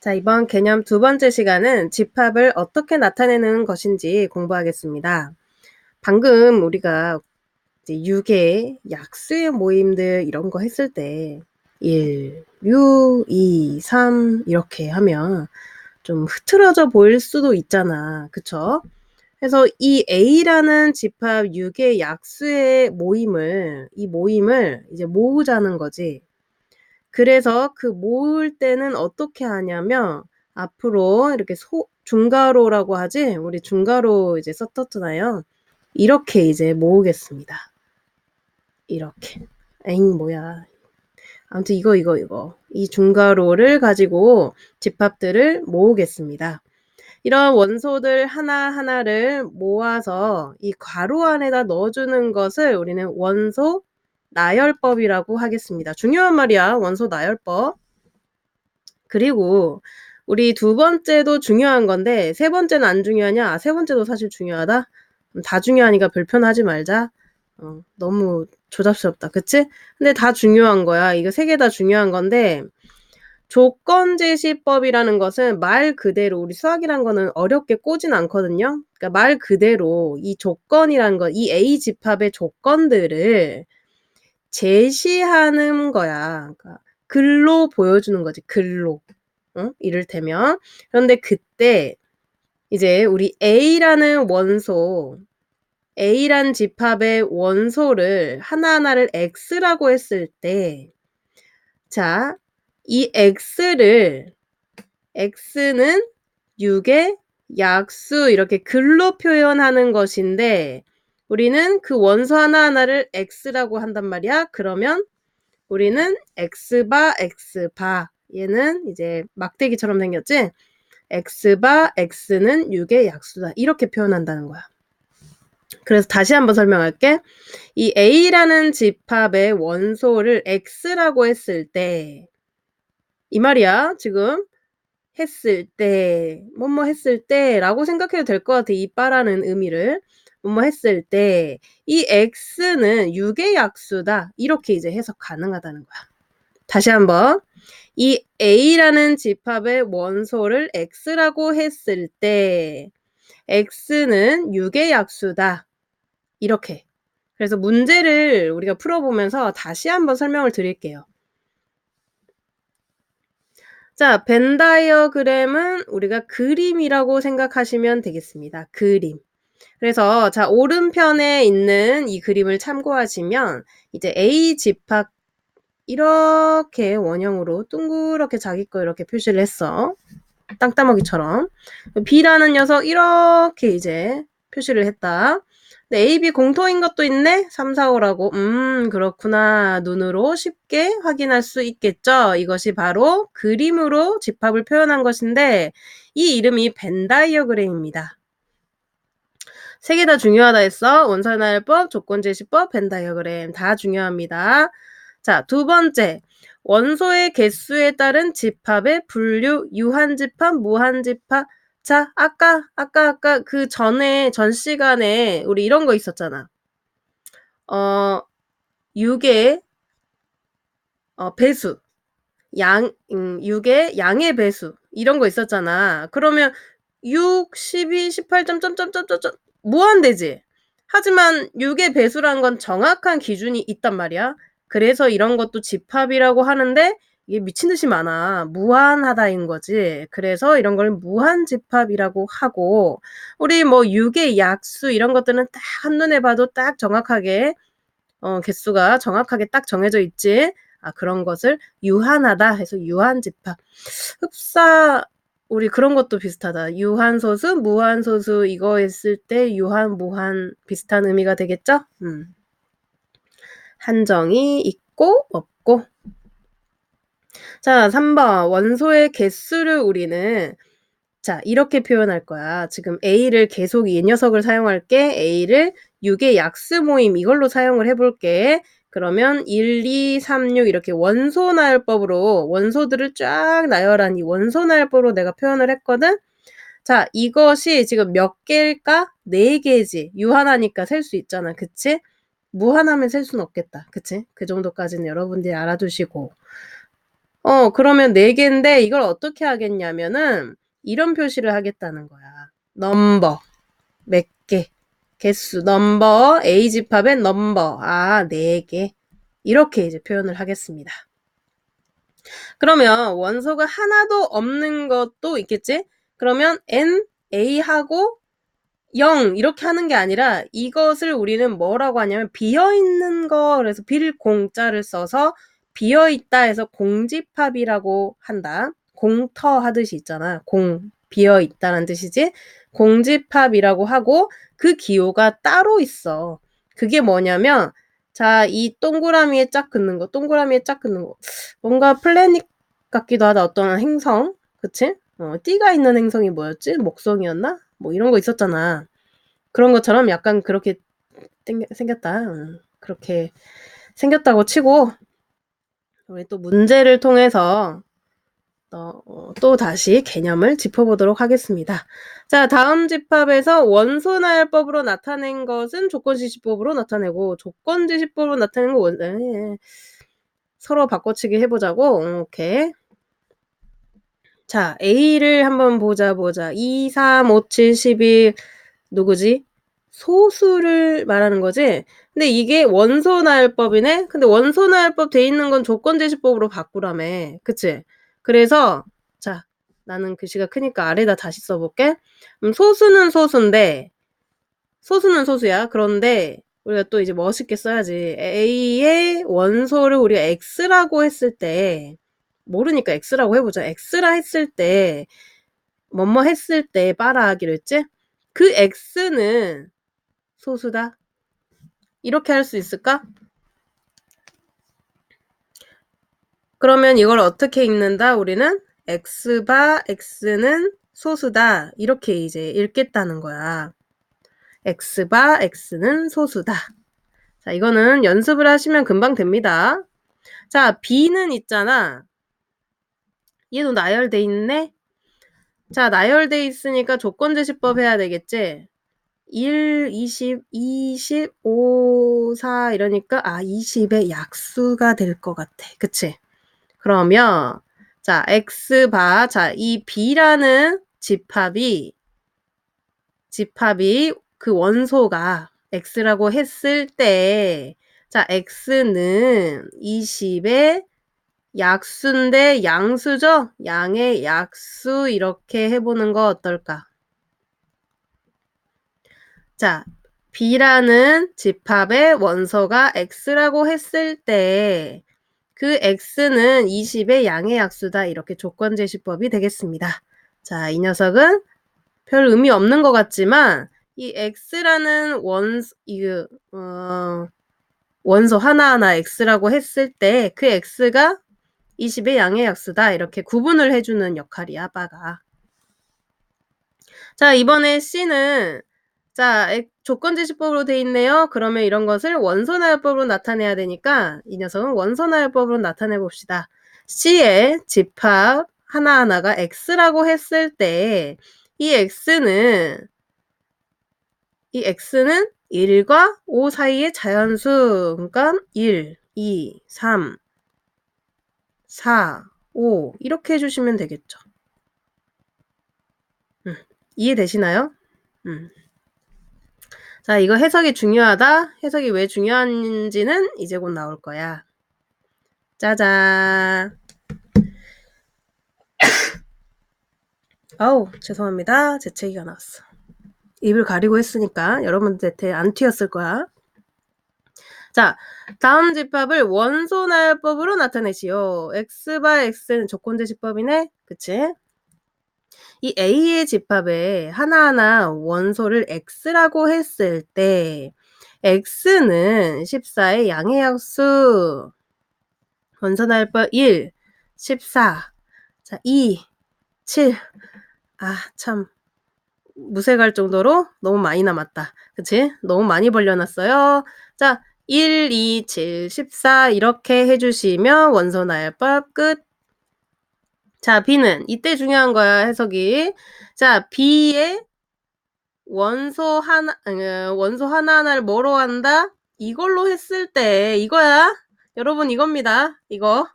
자, 이번 개념 두 번째 시간은 집합을 어떻게 나타내는 것인지 공부하겠습니다. 방금 우리가 이제 유계, 약수의 모임들 이런 거 했을 때 1, 6, 2, 3 이렇게 하면 좀 흐트러져 보일 수도 있잖아. 그쵸? 그래서 이 A라는 집합 유계 약수의 모임을 이 모임을 이제 모으자는 거지. 그래서 그 모을 때는 어떻게 하냐면 앞으로 이렇게 소 중괄호라고 하지? 우리 중괄호 이제 썼었잖아요. 이렇게 이제 모으겠습니다. 이렇게. 에잉 뭐야. 아무튼 이거 이거 이거. 이 중괄호를 가지고 집합들을 모으겠습니다. 이런 원소들 하나하나를 모아서 이 괄호 안에다 넣어주는 것을 우리는 원소 나열법이라고 하겠습니다. 중요한 말이야. 원소 나열법. 그리고 우리 두 번째도 중요한 건데 세 번째는 안 중요하냐? 아, 세 번째도 사실 중요하다. 다 중요하니까 불편하지 말자. 어, 너무 조잡스럽다. 그치? 근데 다 중요한 거야. 이거 세 개 다 중요한 건데 조건 제시법이라는 것은 말 그대로 우리 수학이란 거는 어렵게 꼬진 않거든요. 그러니까 말 그대로 이 조건이란 거, 이 A 집합의 조건들을 제시하는 거야. 그러니까 글로 보여주는 거지. 글로. 응? 이를테면. 그런데 그때 이제 우리 A라는 원소, A란 집합의 원소를 하나하나를 X라고 했을 때, 자, 이 X를, X는 6의 약수, 이렇게 글로 표현하는 것인데, 우리는 그 원소 하나하나를 x라고 한단 말이야. 그러면 우리는 x바 x바 얘는 이제 막대기처럼 생겼지? x바 x는 6의 약수다. 이렇게 표현한다는 거야. 그래서 다시 한번 설명할게. 이 a라는 집합의 원소를 x라고 했을 때 이 말이야. 지금 했을 때, 뭐뭐 했을 때라고 생각해도 될 것 같아. 이 빠라는 의미를. 뭐뭐 했을 때 이 x는 6의 약수다. 이렇게 이제 해석 가능하다는 거야. 다시 한번 이 a라는 집합의 원소를 x라고 했을 때 x는 6의 약수다. 이렇게. 그래서 문제를 우리가 풀어보면서 다시 한번 설명을 드릴게요. 자, 벤 다이어그램은 우리가 그림이라고 생각하시면 되겠습니다. 그림. 그래서 자 오른편에 있는 이 그림을 참고하시면 이제 A 집합 이렇게 원형으로 둥그렇게 자기 거 이렇게 표시를 했어. 땅따먹이처럼. B라는 녀석 이렇게 이제 표시를 했다. A, B 공통인 것도 있네? 3, 4, 5라고. 음, 그렇구나. 눈으로 쉽게 확인할 수 있겠죠? 이것이 바로 그림으로 집합을 표현한 것인데, 이 이름이 벤 다이어그램입니다. 세 개 다 중요하다 했어. 원산화율법, 조건제시법, 벤다이어그램 다 중요합니다. 자, 두 번째. 원소의 개수에 따른 집합의 분류, 유한집합, 무한집합. 자, 아까, 아까, 아까 그 전에, 전 시간에 우리 이런 거 있었잖아. 어, 6의 어, 배수. 양, 음, 6의 양의 배수. 이런 거 있었잖아. 그러면 6, 12, 18, 점, 점, 점, 점, 점, 점, 무한대지. 하지만 6의 배수란 건 정확한 기준이 있단 말이야. 그래서 이런 것도 집합이라고 하는데 이게 미친 듯이 많아. 무한하다인 거지. 그래서 이런 걸 무한 집합이라고 하고 우리 뭐 6의 약수 이런 것들은 딱 한눈에 봐도 딱 정확하게 어, 개수가 정확하게 딱 정해져 있지. 아, 그런 것을 유한하다 해서 유한 집합. 흡사 우리 그런 것도 비슷하다. 유한소수, 무한소수 이거 했을 때 유한, 무한 비슷한 의미가 되겠죠? 음. 한정이 있고 없고. 자, 3번. 원소의 개수를 우리는 자, 이렇게 표현할 거야. 지금 A를 계속 이 녀석을 사용할게. A를 6의 약수 모임 이걸로 사용을 해볼게. 그러면 1, 2, 3, 6 이렇게 원소 나열법으로 원소들을 쫙 나열한 이 원소 나열법으로 내가 표현을 했거든. 자, 이것이 지금 몇 개일까? 네 개지. 유한하니까 셀 수 있잖아. 그치? 무한하면 셀 수는 없겠다. 그치? 그 정도까지는 여러분들이 알아두시고. 어 그러면 4 개인데 이걸 어떻게 하겠냐면은 이런 표시를 하겠다는 거야. 넘버 몇 개, 개수, 넘버, 집합의 넘버, 아, 4개. 이렇게 이제 표현을 하겠습니다. 그러면 원소가 하나도 없는 것도 있겠지? 그러면 n, a하고 0 이렇게 하는 게 아니라 이것을 우리는 뭐라고 하냐면 비어있는 거 그래서 빌 공자를 써서 비어있다 해서 공집합이라고 한다. 공터 하듯이 있잖아. 공 비어있다는 뜻이지. 공집합이라고 하고 그 기호가 따로 있어. 그게 뭐냐면 자, 이 동그라미에 짝 긋는 거, 동그라미에 짝 긋는 거. 뭔가 플래닛 같기도 하다. 어떤 행성. 그치? 어, 띠가 있는 행성이 뭐였지? 목성이었나? 뭐 이런 거 있었잖아. 그런 것처럼 약간 그렇게 땡겨, 생겼다. 음, 그렇게 생겼다고 치고 우리 또 문제를 통해서 어, 또 다시 개념을 짚어보도록 하겠습니다. 자, 다음 집합에서 원소나열법으로 나타낸 것은 조건지시법으로 나타내고 조건지시법으로 나타낸 거 원, 에, 서로 바꿔치기 해보자고. 오케이. 자, A를 한번 보자, 보자. 2, 3, 5, 7, 12. 누구지? 소수를 말하는 거지? 근데 이게 원소나열법이네? 근데 원소나열법 돼 있는 건 조건제시법으로 바꾸라며. 그치? 그래서, 자, 나는 글씨가 크니까 아래다 다시 써볼게. 음, 소수는 소수인데, 소수는 소수야. 그런데, 우리가 또 이제 멋있게 써야지. A의 원소를 우리가 X라고 했을 때, 모르니까 X라고 해보자. X라 했을 때, 뭐뭐 했을 때 빠라 하기로 했지? 그 X는 소수다. 이렇게 할 수 있을까? 그러면 이걸 어떻게 읽는다? 우리는 X바 X는 소수다. 이렇게 이제 읽겠다는 거야. X바 X는 소수다. 자, 이거는 연습을 하시면 금방 됩니다. 자, B는 있잖아. 얘도 나열돼 있네? 자, 나열돼 있으니까 조건 제시법 해야 되겠지? 1, 20, 25, 4 이러니까 아 20의 약수가 될 것 같아. 그치? 그러면 자 x바 자 이 b라는 집합이 집합이 그 원소가 x라고 했을 때 자 x는 20의 약수인데 양수죠? 양의 약수 이렇게 해보는 거 어떨까? 자, B라는 집합의 원소가 X라고 했을 때 그 X는 20의 양의 약수다. 이렇게 조건 제시법이 되겠습니다. 자, 이 녀석은 별 의미 없는 것 같지만 이 X라는 원소, 이, 어, 원소 하나하나 X라고 했을 때 그 X가 20의 양의 약수다. 이렇게 구분을 해주는 역할이야, 바가. 자, 이번에 C는 자, 조건지시법으로 돼 있네요. 그러면 이런 것을 원소나열법으로 나타내야 되니까 이 녀석은 원소나열법으로 나타내 봅시다. C의 집합 하나하나가 X라고 했을 때 이 X는 이 X는 1과 5 사이의 자연수 그러니까 1, 2, 3, 4, 5 이렇게 해주시면 되겠죠. 음, 이해되시나요? 음. 자, 이거 해석이 중요하다. 해석이 왜 중요한지는 이제 곧 나올 거야. 짜잔. 아우, 죄송합니다. 재채기가 나왔어. 입을 가리고 했으니까 여러분들한테 안 튀었을 거야. 자, 다음 집합을 원소 나열법으로 나타내시오. x바 x는 조건제시법이네. 그치? 이 A의 집합에 하나하나 원소를 X라고 했을 때 X는 14의 양의 약수 원소날법 1, 14, 자 2, 7, 아 참 무색할 정도로 너무 많이 남았다. 그치? 너무 많이 벌려놨어요. 자 1, 2, 7, 14 이렇게 해주시면 원소 나열법 끝. 자, B는 이때 중요한 거야, 해석이. 자, B의 원소 하나, 어, 원소 하나하나를 뭐로 한다? 이걸로 했을 때, 이거야. 여러분, 이겁니다. 이거.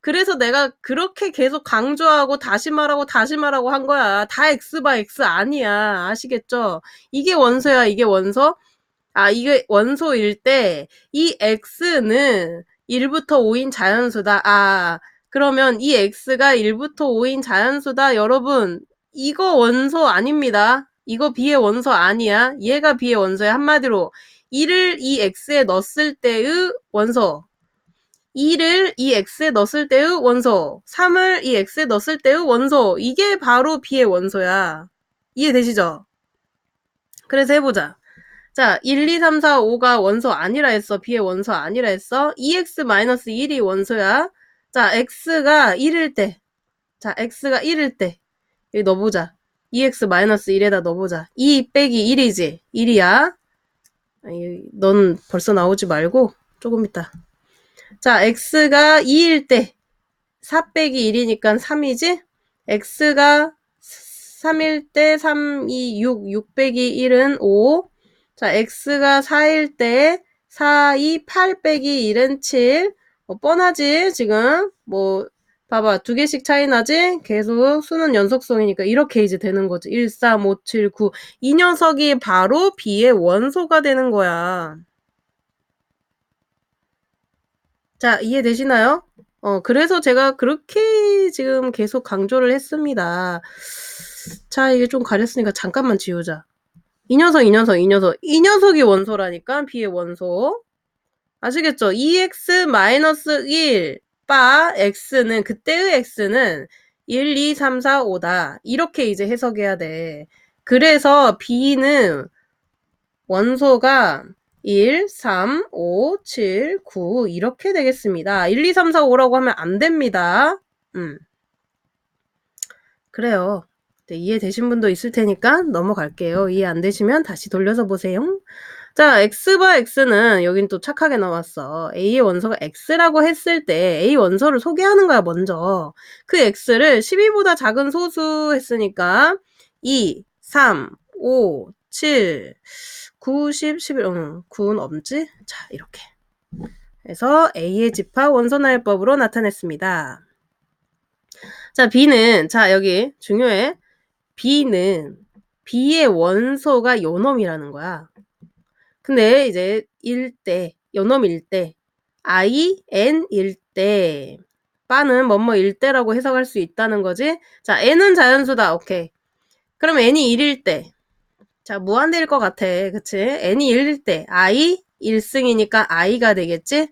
그래서 내가 그렇게 계속 강조하고 다시 말하고 다시 말하고 한 거야. 다 x 바 x 아니야. 아시겠죠? 이게 원소야. 이게 원소. 아, 이게 원소일 때 이 x는 1부터 5인 자연수다. 아, 그러면 이 x가 1부터 5인 자연수다. 여러분, 이거 원소 아닙니다. 이거 b의 원소 아니야. 얘가 b의 원소야. 한마디로 2를 이 x에 넣었을 때의 원소. 2를 이 x에 넣었을 때의 원소. 3을 이 x에 넣었을 때의 원소. 이게 바로 b의 원소야. 이해되시죠? 그래서 해보자. 자, 1, 2, 3, 4, 5가 원소 아니라 했어. b의 원소 아니라 했어. 2x-1이 원소야. 자, x가 1일 때. 자, x가 1일 때. 여기 넣어보자. 2x-1에다 넣어보자. 2 빼기 1이지. 1이야. 아니, 넌 벌써 나오지 말고 조금 있다. 자, x가 2일 때. 4 빼기 1이니까 3이지? x가 3일 때 3, 2, 6, 6 빼기 1은 5. 자, x가 4일 때 4, 2, 8 빼기 1은 7. 뭐 뻔하지, 지금. 뭐, 봐봐. 두 개씩 차이 나지? 계속 수는 연속성이니까 이렇게 이제 되는 거지. 1, 3, 5, 7, 9. 이 녀석이 바로 b의 원소가 되는 거야. 자, 이해되시나요? 어, 그래서 제가 그렇게 지금 계속 강조를 했습니다. 자, 이게 좀 가렸으니까 잠깐만 지우자. 이 녀석, 이 녀석, 이 녀석. 이 녀석이 원소라니까, b의 원소. 아시겠죠? 2x-1 바 x는, 그때의 x는 1, 2, 3, 4, 5다. 이렇게 이제 해석해야 돼. 그래서 b는 원소가 1, 3, 5, 7, 9 이렇게 되겠습니다. 1, 2, 3, 4, 5라고 하면 안 됩니다. 음. 그래요. 네, 이해되신 분도 있을 테니까 넘어갈게요. 이해 안 되시면 다시 돌려서 보세요. 자, x바 x는 여긴 또 착하게 나왔어. a의 원소가 x라고 했을 때 a 원소를 소개하는 거야, 먼저. 그 x를 12보다 작은 소수 했으니까 2, 3, 5, 7, 9, 10, 11, 응, 9는 없지? 자, 이렇게. 그래서 a의 집합 원소 나열법으로 나타냈습니다. 자, b는, 자, 여기 중요해. b는 b의 원소가 요놈이라는 거야. 근데 이제 일 때, 요놈일 때, i, n일 때, 바는 뭐뭐일 때라고 해석할 수 있다는 거지. 자, n은 자연수다. 오케이. 그럼 n이 1일 때. 자, 무한대일 것 같아. 그치? n이 1일 때, i 1승이니까 i가 되겠지?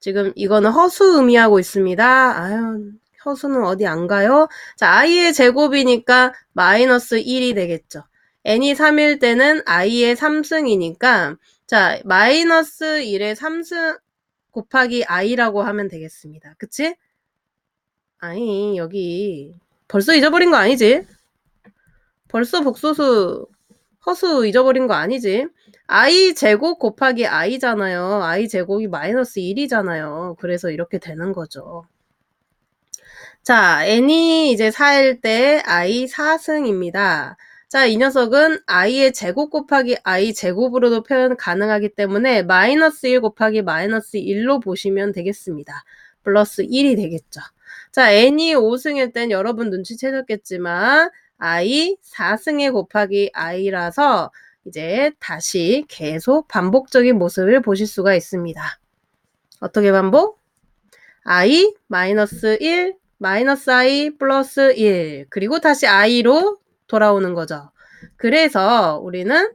지금 이거는 허수 의미하고 있습니다. 아유, 허수는 어디 안 가요? 자, i의 제곱이니까 마이너스 1이 되겠죠. N이 3일 때는 i의 3승이니까 자, 마이너스 1의 3승 곱하기 i라고 하면 되겠습니다. 그치? 아니, 여기 벌써 잊어버린 거 아니지? 벌써 복소수 허수 잊어버린 거 아니지? i 제곱 곱하기 i잖아요. i 제곱이 마이너스 1이잖아요. 그래서 이렇게 되는 거죠. 자, n이 이제 4일 때 i 4승입니다. 자, 이 녀석은 i의 제곱 곱하기 i 제곱으로도 표현 가능하기 때문에 마이너스 1 곱하기 마이너스 1로 보시면 되겠습니다. 플러스 1이 되겠죠. 자, n이 5승일 땐 여러분 눈치채셨겠지만 i 4승에 곱하기 i라서 이제 다시 계속 반복적인 모습을 보실 수가 있습니다. 어떻게 반복? i 마이너스 1 마이너스 i 플러스 1 그리고 다시 i로 돌아오는 거죠. 그래서 우리는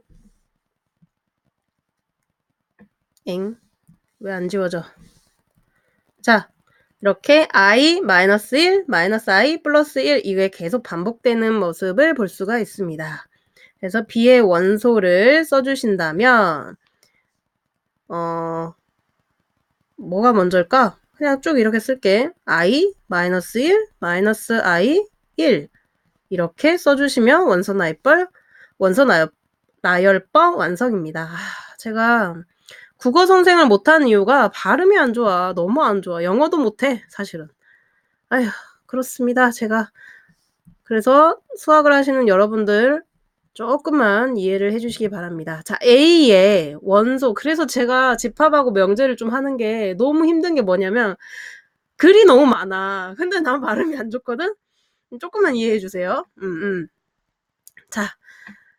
엥? 왜 안 지워져? 자, 이렇게 i 마이너스 1 마이너스 i 플러스 1 이게 계속 반복되는 모습을 볼 수가 있습니다. 그래서 b의 원소를 써주신다면 어 뭐가 먼저일까? 그냥 쭉 이렇게 쓸게. i 마이너스 1 마이너스 i 1 이렇게 써주시면 원소 나열법 원소 나열법 완성입니다. 아, 제가 국어 선생을 못하는 이유가 발음이 안 좋아. 너무 안 좋아. 영어도 못해, 사실은. 아휴, 그렇습니다. 제가. 그래서 수학을 하시는 여러분들 조금만 이해를 해주시기 바랍니다. 자, A의 원소. 그래서 제가 집합하고 명제를 좀 하는 게 너무 힘든 게 뭐냐면 글이 너무 많아. 근데 난 발음이 안 좋거든? 조금만 이해해 주세요. 음, 음. 자,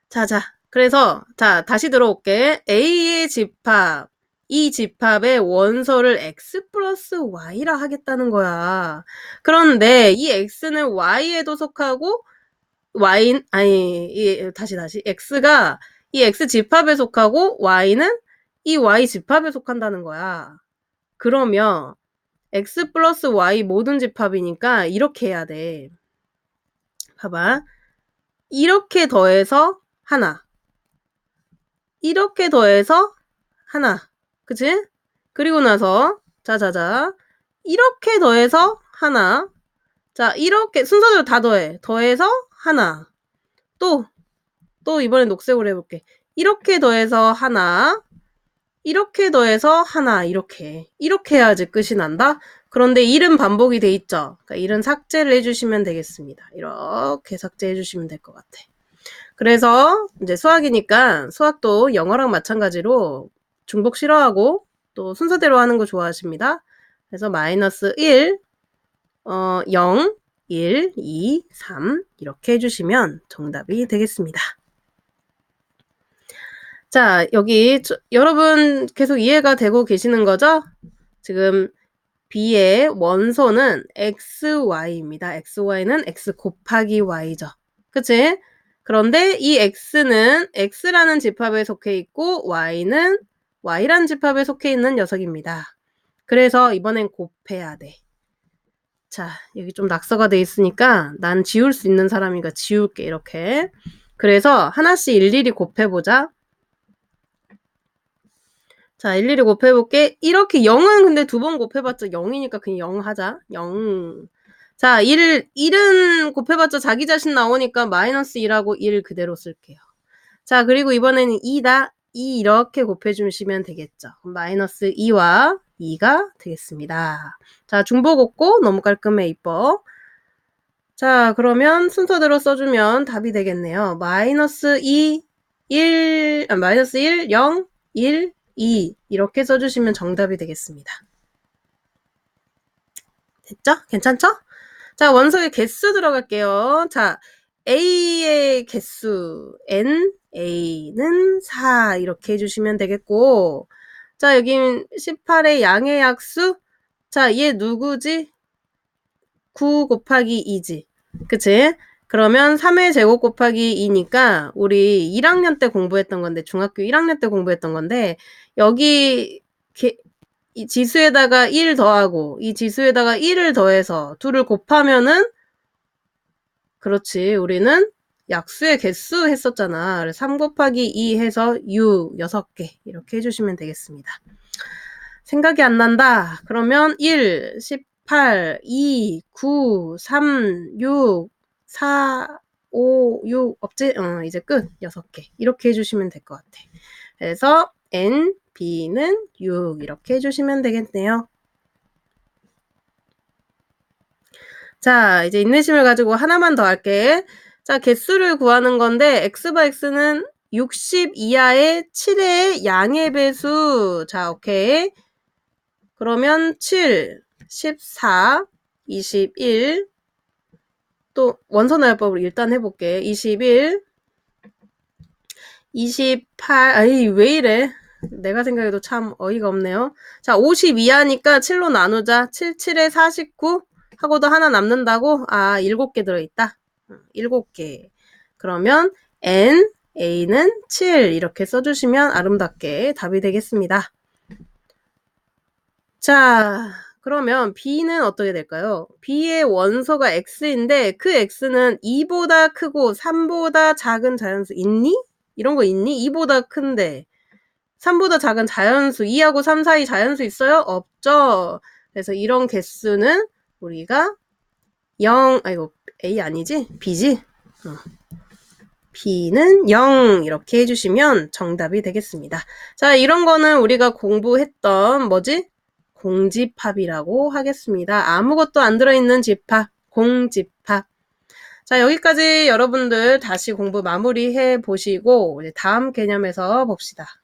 자, 자. 그래서, 자, 다시 들어올게. A의 집합. 이 집합의 원소를 x 플러스 y라 하겠다는 거야. 그런데 이 x는 y에도 속하고 y 아니 이, 다시 다시 x가 이 x 집합에 속하고 y는 이 y 집합에 속한다는 거야. 그러면 x 플러스 y 모든 집합이니까 이렇게 해야 돼. 봐봐. 이렇게 더해서 하나. 이렇게 더해서 하나. 그치? 그리고 나서 자자자 이렇게 더해서 하나. 자 이렇게 순서대로 다 더해. 더해서 하나. 또 또 이번엔 녹색으로 해볼게. 이렇게 더해서 하나. 이렇게 더해서 하나 이렇게 이렇게 해야지 끝이 난다. 그런데 1은 반복이 돼 있죠. 그러니까 1은 삭제를 해주시면 되겠습니다. 이렇게 삭제해 주시면 될 것 같아. 그래서 이제 수학이니까 수학도 영어랑 마찬가지로 중복 싫어하고 또 순서대로 하는 거 좋아하십니다. 그래서 마이너스 1, 어, 0, 1, 2, 3 이렇게 해주시면 정답이 되겠습니다. 자, 여기 저, 여러분 계속 이해가 되고 계시는 거죠? 지금 B의 원소는 XY입니다. XY는 X 곱하기 Y죠. 그치? 그런데 이 X는 X라는 집합에 속해 있고 Y는 Y라는 집합에 속해 있는 녀석입니다. 그래서 이번엔 곱해야 돼. 자, 여기 좀 낙서가 돼 있으니까 난 지울 수 있는 사람이니까 지울게, 이렇게. 그래서 하나씩 일일이 곱해보자. 자, 일일이 곱해볼게. 이렇게 0은 근데 두 번 곱해봤자 0이니까 그냥 0 하자. 0. 자, 1, 1은 곱해봤자 자기 자신 나오니까 마이너스 1하고 1 그대로 쓸게요. 자, 그리고 이번에는 2다. 2 이렇게 곱해주시면 되겠죠. 마이너스 2와 2가 되겠습니다. 자, 중복 없고 너무 깔끔해 이뻐. 자, 그러면 순서대로 써주면 답이 되겠네요. 마이너스 2, 1, 아, 마이너스 1, 0, 1, 2 이렇게 써주시면 정답이 되겠습니다. 됐죠? 괜찮죠? 자, 원소의 개수 들어갈게요. 자, A의 개수 N, A는 4 이렇게 해주시면 되겠고 자, 여긴 18의 양의 약수 자, 얘 누구지? 9 곱하기 2지. 그치? 그러면 3의 제곱 곱하기 2니까 우리 1학년 때 공부했던 건데 중학교 1학년 때 공부했던 건데 여기 이 지수에다가 1 더하고 이 지수에다가 1을 더해서 2를 곱하면은 그렇지 우리는 약수의 개수 했었잖아. 3 곱하기 2 해서 U 6개 이렇게 해주시면 되겠습니다. 생각이 안 난다. 그러면 1, 18, 2, 9, 3, 6, 4, 5, 6 없지? 어, 이제 끝. 6개. 이렇게 해주시면 될 것 같아. 그래서 N, B는 6 이렇게 해주시면 되겠네요. 자, 이제 인내심을 가지고 하나만 더 할게. 자, 개수를 구하는 건데 x바 x는 60 이하의 7의 양의 배수. 자, 오케이. 그러면 7, 14, 21. 또 원선화요법으로 일단 해볼게. 21, 28. 아이, 왜 이래? 내가 생각해도 참 어이가 없네요. 자, 50 이하니까 7로 나누자. 7, 7에 49 하고도 하나 남는다고? 아, 7개 들어있다. 7개. 그러면 n, a는 7 이렇게 써주시면 아름답게 답이 되겠습니다. 자, 그러면 b는 어떻게 될까요? b의 원소가 x인데 그 x는 2보다 크고 3보다 작은 자연수 있니? 이런 거 있니? 2보다 큰데 3보다 작은 자연수 2하고 3 사이 자연수 있어요? 없죠. 그래서 이런 개수는 우리가 0, 아이고 A 아니지? B지? 어. B는 0 이렇게 해주시면 정답이 되겠습니다. 자, 이런 거는 우리가 공부했던 뭐지? 공집합이라고 하겠습니다. 아무것도 안 들어있는 집합, 공집합. 자, 여기까지 여러분들 다시 공부 마무리해 보시고 다음 개념에서 봅시다.